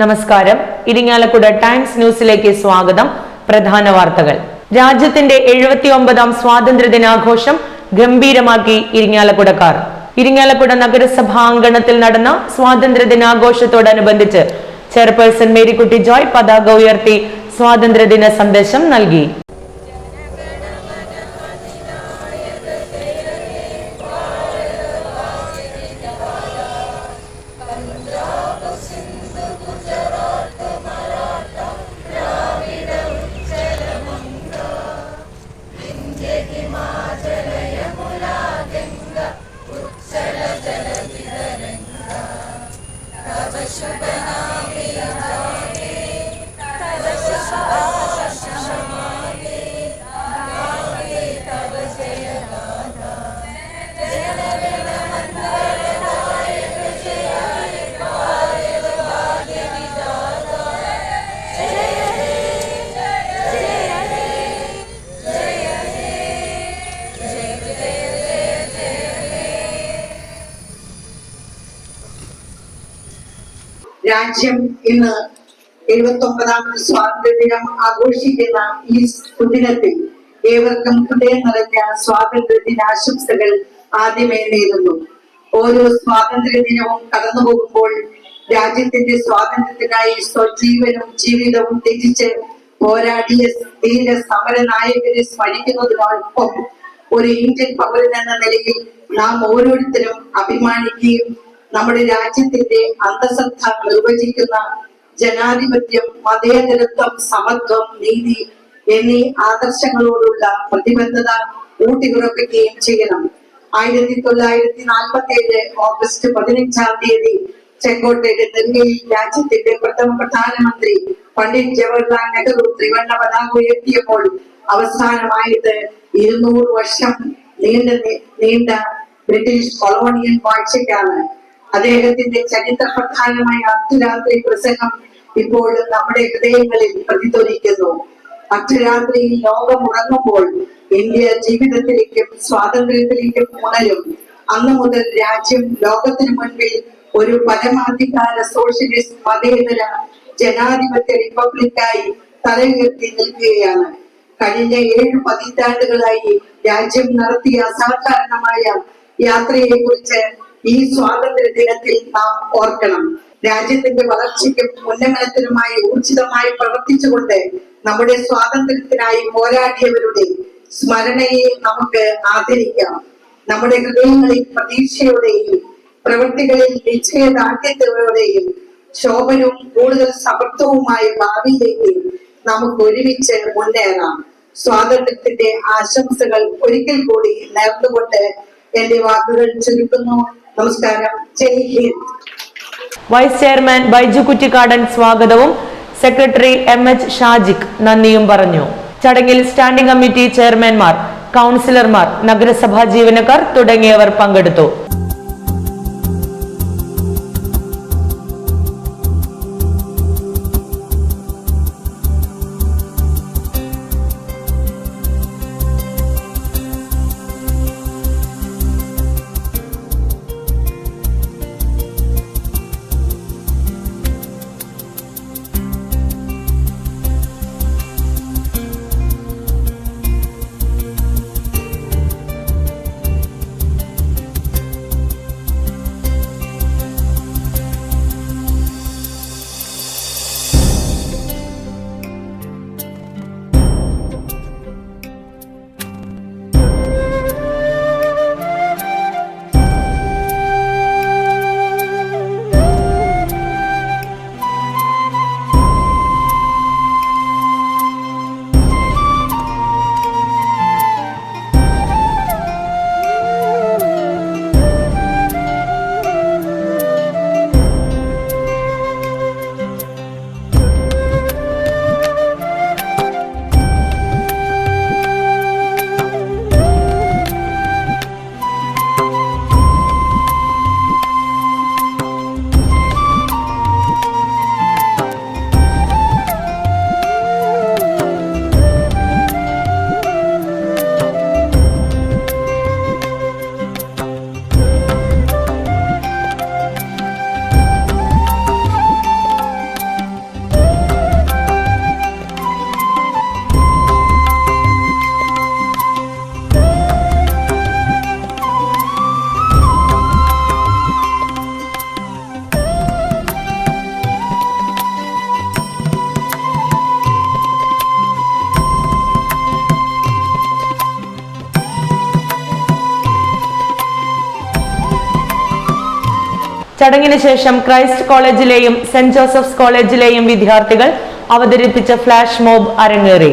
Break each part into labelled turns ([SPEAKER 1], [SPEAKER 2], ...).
[SPEAKER 1] നമസ്കാരം. ഇരിങ്ങാലക്കുട ടൈംസ് ന്യൂസിലേക്ക് സ്വാഗതം. പ്രധാന വാർത്തകൾ. രാജ്യത്തിന്റെ എഴുപത്തി ഒമ്പതാം സ്വാതന്ത്ര്യ ദിനാഘോഷം ഗംഭീരമാക്കി ഇരിങ്ങാലക്കുടക്കാർ. ഇരിങ്ങാലക്കുട നഗരസഭാ അങ്കണത്തിൽ നടന്ന സ്വാതന്ത്ര്യ ദിനാഘോഷത്തോടനുബന്ധിച്ച് ചെയർപേഴ്സൺ മേരിക്കുട്ടി ജോയ് പതാക ഉയർത്തി സ്വാതന്ത്ര്യ ദിന സന്ദേശം നൽകി. Shabbat.
[SPEAKER 2] രാജ്യം ഇന്ന് എഴുപത്തി ഒമ്പതാമത് സ്വാതന്ത്ര്യ ദിനം ആഘോഷിക്കുന്ന ഈ സുദിനത്തിൽ ഏവർക്കും ഹൃദയം നിറഞ്ഞ സ്വാതന്ത്ര്യ ദിനാശംസകൾ ആദ്യമേ നേരുന്നു. ഓരോ സ്വാതന്ത്ര്യ ദിനവും കടന്നു പോകുമ്പോൾ രാജ്യത്തിന്റെ സ്വാതന്ത്ര്യത്തിനായി സ്വജീവനും ജീവിതവും ത്യജിച്ച് പോരാടിയ ധീര സമര നായകരെ സ്മരിക്കുന്നതിനോടൊപ്പം ഒരു ഇന്ത്യൻ പൗരൻ എന്ന നിലയിൽ നാം ഓരോരുത്തരും അഭിമാനിക്കുകയും നമ്മുടെ രാജ്യത്തിന്റെ അന്തസത്ത നിർവചിക്കുന്ന ജനാധിപത്യം മതേതരത്വം സമത്വം നീതി എന്നീ ആദർശങ്ങളോടുള്ള പ്രതിബദ്ധത ഊട്ടിയുറപ്പിക്കുകയും ചെയ്യണം. ആയിരത്തി തൊള്ളായിരത്തി നാൽപ്പത്തി ഏഴ് ഓഗസ്റ്റ് പതിനഞ്ചാം തീയതി ചെങ്കോട്ടയുടെ നെറുകയിൽ രാജ്യത്തിന്റെ പ്രഥമ പ്രധാനമന്ത്രി പണ്ഡിറ്റ് ജവഹർലാൽ നെഹ്റു ത്രിവർണ പതാക ഉയർത്തിയപ്പോൾ അവസാനമായത് ഇരുന്നൂറ് വർഷം നീണ്ട നീണ്ട ബ്രിട്ടീഷ് കൊളോണിയൽ വാഴ്ചയ്ക്കാണ്. അദ്ദേഹത്തിന്റെ ചരിത്ര പ്രധാനമായ അർദ്ധരാത്രി പ്രസംഗം ഇപ്പോഴും നമ്മുടെ ഹൃദയങ്ങളിൽ പ്രതിധ്വനിക്കുന്നു. അർദ്ധരാത്രിയിൽ ലോകം ഉറങ്ങുമ്പോൾ ഇന്ത്യ ജീവിതത്തിലേക്കും സ്വാതന്ത്ര്യത്തിലേക്കും ഉണരും. അന്നു മുതൽ രാജ്യം ലോകത്തിനു മുൻപിൽ ഒരു പരമാധികാര സോഷ്യലിസ്റ്റ് മതേതര ജനാധിപത്യ റിപ്പബ്ലിക്കായി തലയുയർത്തി നിൽക്കുകയാണ്. കഴിഞ്ഞ ഏഴ് പതിറ്റാണ്ടുകളായി രാജ്യം നടത്തിയ അസാധാരണമായ യാത്രയെ കുറിച്ച് ഈ സ്വാതന്ത്ര്യ ദിനത്തിൽ നാം ഓർക്കണം. രാജ്യത്തിന്റെ വളർച്ചയ്ക്കും ഉന്നമനത്തിനുമായി ഊർജിതമായി പ്രവർത്തിച്ചുകൊണ്ട് നമ്മുടെ സ്വാതന്ത്ര്യത്തിനായി പോരാടിയവരുടെ സ്മരണയെ നമുക്ക് ആദരിക്കാം. നമ്മുടെ ഹൃദയങ്ങളിൽ പ്രതീക്ഷയോടെയും പ്രവൃത്തികളിൽ നിശ്ചയദാർഢ്യത്തോടെയും ശോഭനവും കൂടുതൽ സമർത്ഥവുമായ ഭാവിയിലേക്ക് നമുക്ക് ഒരുമിച്ച് മുന്നേറാം. സ്വാതന്ത്ര്യത്തിന്റെ ആശംസകൾ ഒരിക്കൽ കൂടി നേർന്നുകൊണ്ട് എന്റെ വാക്കുകൾ ചുരുക്കുന്നു. നമസ്കാരം.
[SPEAKER 1] വൈസ് ചെയർമാൻ ബൈജു കുറ്റിക്കാടൻ സ്വാഗതവും. സെക്രട്ടറി എം എച്ച് ഷാജിക് നന്ദിയും പറഞ്ഞു. ചടങ്ങിൽ സ്റ്റാൻഡിംഗ് കമ്മിറ്റി ചെയർമാൻമാർ കൗൺസിലർമാർ നഗരസഭാ ജീവനക്കാർ തുടങ്ങിയവർ പങ്കെടുത്തു.
[SPEAKER 3] ചടങ്ങിന് ശേഷം ക്രൈസ്റ്റ് കോളേജിലെയും സെന്റ് ജോസഫ്സ് കോളേജിലെയും വിദ്യാർത്ഥികൾ അവതരിപ്പിച്ച ഫ്ലാഷ് മോബ് അരങ്ങേറി.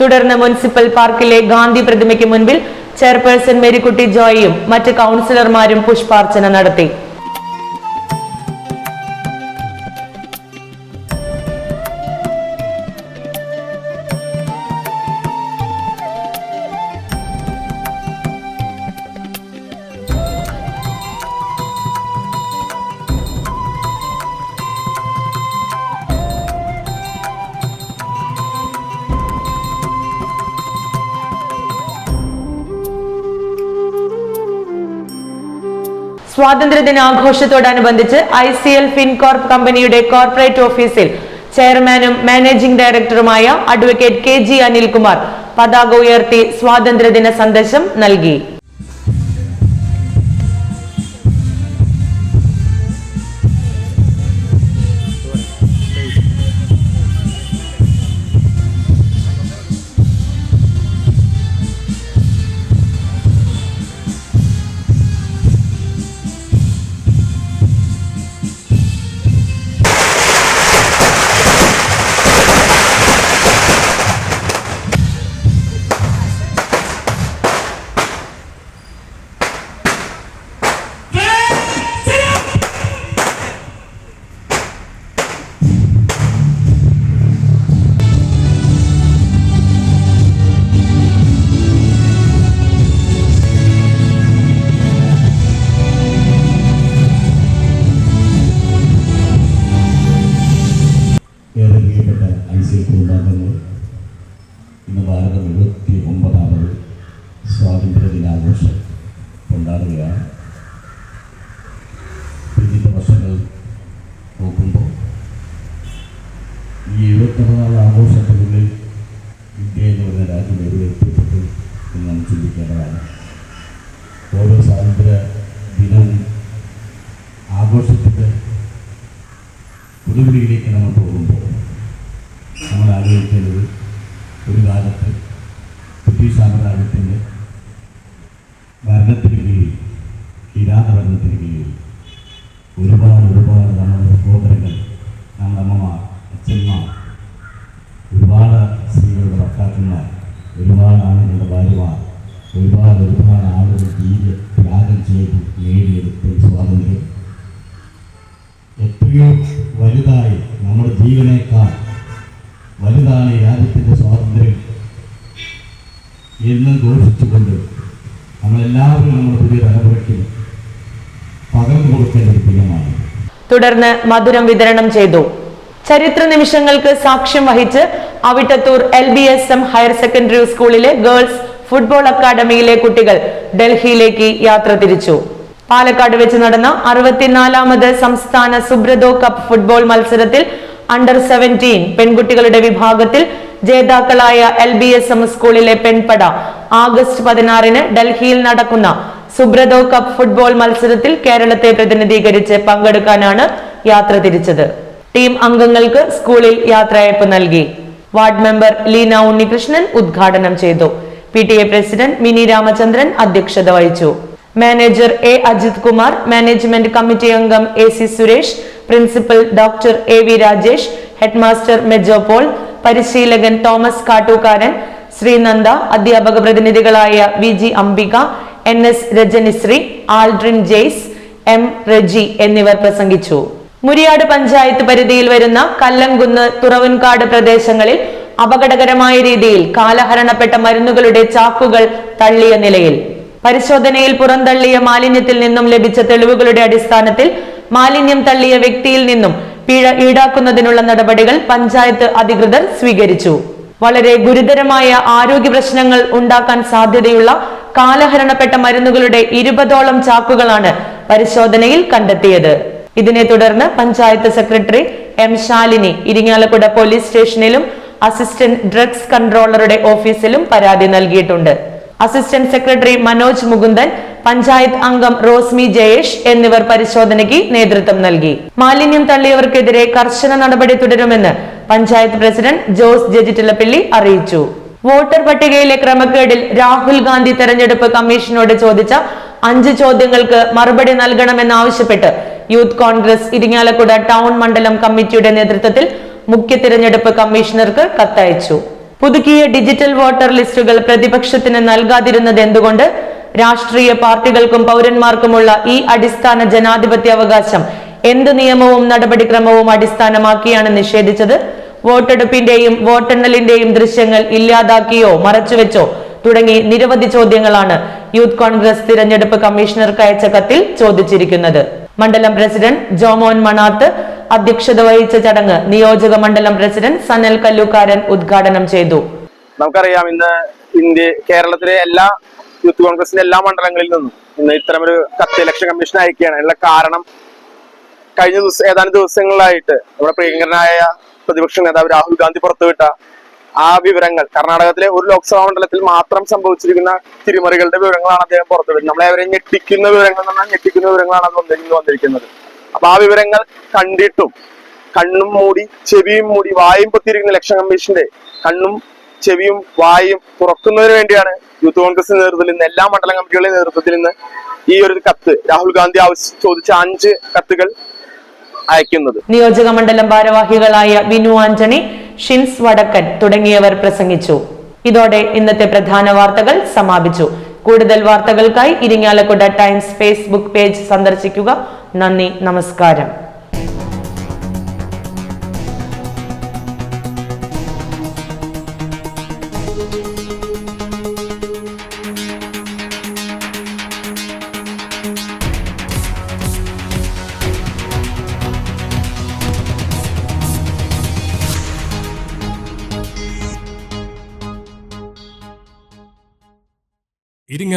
[SPEAKER 3] തുടർന്ന് മുനിസിപ്പൽ പാർക്കിലെ ഗാന്ധി പ്രതിമയ്ക്ക് മുൻപിൽ ചെയർപേഴ്സൺ മേരിക്കുട്ടി ജോയിയും മറ്റ് കൗൺസിലർമാരും പുഷ്പാർച്ചന നടത്തി സ്വാതന്ത്ര്യദിനാഘോഷത്തോടനുബന്ധിച്ച് ഐ സി എൽ ഫിൻകോർപ്പ് കമ്പനിയുടെ കോർപ്പറേറ്റ് ഓഫീസിൽ ചെയർമാനും മാനേജിംഗ് ഡയറക്ടറുമായ അഡ്വക്കേറ്റ് കെ ജി അനിൽകുമാർ പതാക ഉയർത്തി സ്വാതന്ത്ര്യദിന സന്ദേശം നൽകി.
[SPEAKER 4] ആഘോഷത്തിനുള്ളിൽ ഇന്ത്യ എന്ന് പറയുന്ന രാജ്യം എവിടെ എത്തിപ്പെട്ടു എന്ന് നാം ചിന്തിക്കേണ്ടതാണ്. ഓരോ സ്വാതന്ത്ര്യ ദിനവും ആഘോഷത്തിന്റെ പുതുപിടിയിലേക്ക് നടക്കുന്ന ഒരുപാട് ആളുകളുടെ ഭാര്യമാർ. ഒരുപാട് ഒരുപാട് ആളുകൾ ജീവിത ത്യാഗം ചെയ്ത് നേടിയെടുത്ത സ്വാതന്ത്ര്യം. എത്രയോ വലുതായി നമ്മുടെ ജീവനേക്കാൾ വലുതാണ് രാജ്യത്തിന്റെ സ്വാതന്ത്ര്യം എന്ന് ഘോഷിച്ചുകൊണ്ട് നമ്മളെല്ലാവരും നമ്മുടെ പുതിയ തലമുറയ്ക്ക് പകർന്നു കൊടുക്കേണ്ട ഒരു ദിനമാണ്
[SPEAKER 1] തുടർന്ന് മധുരം വിതരണം ചെയ്തു. ചരിത്ര നിമിഷങ്ങൾക്ക് സാക്ഷ്യം വഹിച്ച് Avittathur L B S M higher secondary സ്കൂളിലെ ഗേൾസ് ഫുട്ബോൾ അക്കാദമിയിലെ കുട്ടികൾ ഡൽഹിയിലേക്ക് യാത്ര തിരിച്ചു. പാലക്കാട് വെച്ച് നടന്ന അറുപത്തിനാലാമത് സംസ്ഥാന സുബ്രതോ കപ്പ് ഫുട്ബോൾ മത്സരത്തിൽ അണ്ടർ സെവന്റീൻ പെൺകുട്ടികളുടെ വിഭാഗത്തിൽ ജേതാക്കളായ എൽ ബി എസ് എം സ്കൂളിലെ പെൺപട ആഗസ്റ്റ് പതിനാറിന് ഡൽഹിയിൽ നടക്കുന്ന സുബ്രതോ കപ്പ് ഫുട്ബോൾ മത്സരത്തിൽ കേരളത്തെ പ്രതിനിധീകരിച്ച് പങ്കെടുക്കാനാണ് യാത്ര തിരിച്ചത്. ടീം അംഗങ്ങൾക്ക് സ്കൂളിൽ യാത്രയയപ്പ് നൽകി. വാർഡ് മെമ്പർ ലീന ഉണ്ണികൃഷ്ണൻ ഉദ്ഘാടനം ചെയ്തു. P T A president Mini Ramachandran അധ്യക്ഷത വഹിച്ചു. Manager A Ajith Kumar management committee അംഗം A C Suresh principal doctor A V Rajesh headmaster Mejo Paul പരിശീലകൻ തോമസ് കാട്ടൂക്കാരൻ ശ്രീനന്ദ അധ്യാപക പ്രതിനിധികളായ V G Ambika N S Rajanisree Aldrin Jaise M Reji എന്നിവർ പ്രസംഗിച്ചു. മുരിയാട് പഞ്ചായത്ത് പരിധിയിൽ വരുന്ന കല്ലംകുന്ന് തുറവൻകാട് പ്രദേശങ്ങളിൽ അപകടകരമായ രീതിയിൽ കാലഹരണപ്പെട്ട മരുന്നുകളുടെ ചാക്കുകൾ തള്ളിയ നിലയിൽ. പരിശോധനയിൽ പുറന്തള്ളിയ മാലിന്യത്തിൽ നിന്നും ലഭിച്ച തെളിവുകളുടെ അടിസ്ഥാനത്തിൽ മാലിന്യം തള്ളിയ വ്യക്തിയിൽ നിന്നും പിഴ ഈടാക്കുന്നതിനുള്ള നടപടികൾ പഞ്ചായത്ത് അധികൃതർ സ്വീകരിച്ചു. വളരെ ഗുരുതരമായ ആരോഗ്യ പ്രശ്നങ്ങൾ ഉണ്ടാക്കാൻ സാധ്യതയുള്ള കാലഹരണപ്പെട്ട മരുന്നുകളുടെ ഇരുപതോളം ചാക്കുകളാണ് പരിശോധനയിൽ കണ്ടെത്തിയത്. ഇതിനെ തുടർന്ന് panchayat secretary M Shalini Irinjalakuda police സ്റ്റേഷനിലും അസിസ്റ്റന്റ് ഡ്രഗ്സ് കൺട്രോളറുടെ ഓഫീസിലും പരാതി നൽകിയിട്ടുണ്ട്. അസിസ്റ്റന്റ് സെക്രട്ടറി മനോജ് മുകുന്ദൻ പഞ്ചായത്ത് അംഗം റോസ്മി ജയേഷ് എന്നിവർ പരിശോധനയ്ക്ക് നേതൃത്വം നൽകി. മാലിന്യം തള്ളിയവർക്കെതിരെ കർശന നടപടി തുടരുമെന്ന് പഞ്ചായത്ത് പ്രസിഡന്റ് ജോസ് ജജിറ്റിലപ്പള്ളി അറിയിച്ചു. വോട്ടർ പട്ടികയിലെ ക്രമക്കേടിൽ രാഹുൽ ഗാന്ധി തെരഞ്ഞെടുപ്പ് കമ്മീഷനോട് ചോദിച്ച അഞ്ച് ചോദ്യങ്ങൾക്ക് മറുപടി നൽകണമെന്നാവശ്യപ്പെട്ട് യൂത്ത് കോൺഗ്രസ് ഇരിങ്ങാലക്കുട ടൗൺ മണ്ഡലം കമ്മിറ്റിയുടെ നേതൃത്വത്തിൽ മുഖ്യ തിരഞ്ഞെടുപ്പ് കമ്മീഷണർക്ക് കത്തയച്ചു. പുതുക്കിയ ഡിജിറ്റൽ വോട്ടർ ലിസ്റ്റുകൾ പ്രതിപക്ഷത്തിന് നൽകാതിരുന്നത് എന്തുകൊണ്ട്? രാഷ്ട്രീയ പാർട്ടികൾക്കും പൗരന്മാർക്കുമുള്ള ഈ അടിസ്ഥാന ജനാധിപത്യ അവകാശം എന്ത് നിയമവും നടപടിക്രമവും അടിസ്ഥാനമാക്കിയാണ് നിഷേധിച്ചത്? വോട്ടെടുപ്പിന്റെയും വോട്ടെണ്ണലിന്റെയും ദൃശ്യങ്ങൾ ഇല്ലാതാക്കിയോ മറച്ചുവെച്ചോ തുടങ്ങി നിരവധി ചോദ്യങ്ങളാണ് യൂത്ത് കോൺഗ്രസ് തിരഞ്ഞെടുപ്പ് കമ്മീഷണർക്ക് അയച്ച കത്തിൽ ചോദിച്ചിരിക്കുന്നത്. മണ്ഡലം പ്രസിഡന്റ് ജോമോൻ മണാത്ത് അധ്യക്ഷത വഹിച്ച ചടങ്ങ് നിയോജക മണ്ഡലം പ്രസിഡന്റ് സനൽ കല്ലൂക്കാരൻ ഉദ്ഘാടനം ചെയ്തു.
[SPEAKER 5] നമുക്കറിയാം ഇന്ന് ഇന്ത്യ കേരളത്തിലെ എല്ലാ യൂത്ത് കോൺഗ്രസിന്റെ എല്ലാ മണ്ഡലങ്ങളിൽ നിന്നും ഇന്ന് ഇത്തരമൊരു കത്ത് ഇലക്ഷൻ കമ്മീഷൻ അയക്കുകയാണ് അതിനുള്ള കാരണം കഴിഞ്ഞ ദിവസം ഏതാനും ദിവസങ്ങളിലായിട്ട് നമ്മുടെ പ്രിയങ്കരനായ പ്രതിപക്ഷ നേതാവ് രാഹുൽ ഗാന്ധി പുറത്തുവിട്ട ആ വിവരങ്ങൾ. കർണാടകത്തിലെ ഒരു ലോക്സഭാ മണ്ഡലത്തിൽ മാത്രം സംഭവിച്ചിരിക്കുന്ന തിരിമറികളുടെ വിവരങ്ങളാണ് അദ്ദേഹം പുറത്തുവിടുന്നത് നമ്മളെ അവരെ ഞെട്ടിക്കുന്ന വിവരങ്ങൾ എന്നാൽ ഞെട്ടിക്കുന്ന വിവരങ്ങളാണ് അത് വന്നി- വന്നിരിക്കുന്നത്. അപ്പൊ ആ വിവരങ്ങൾ കണ്ടിട്ടും കണ്ണും മൂടി ചെവിയും മൂടി വായും പൊത്തിയിരിക്കുന്ന ഇലക്ഷൻ കമ്മീഷന്റെ കണ്ണും ചെവിയും വായും തുറക്കുന്നതിന് വേണ്ടിയാണ് യൂത്ത് കോൺഗ്രസ് നേതൃത്വത്തിൽ നിന്ന് എല്ലാ മണ്ഡലം കമ്മിറ്റികളുടെ നേതൃത്വത്തിൽ നിന്ന് ഈ ഒരു കത്ത് രാഹുൽ ഗാന്ധി ആവശ്യം ചോദിച്ച അഞ്ച് കത്തുകൾ അയക്കുന്നത്.
[SPEAKER 1] നിയോജക മണ്ഡലം ഭാരവാഹികളായ വിനു ആന്റണി ഷിൻസ് വടക്കൻ തുടങ്ങിയവർ പ്രസംഗിച്ചു. ഇതോടെ ഇന്നത്തെ പ്രധാന വാർത്തകൾ സമാപിച്ചു. കൂടുതൽ വാർത്തകൾക്കായി ഇരിങ്ങാലക്കുട ടൈംസ് ഫേസ്ബുക്ക് പേജ് സന്ദർശിക്കുക. നന്ദി നമസ്കാരം.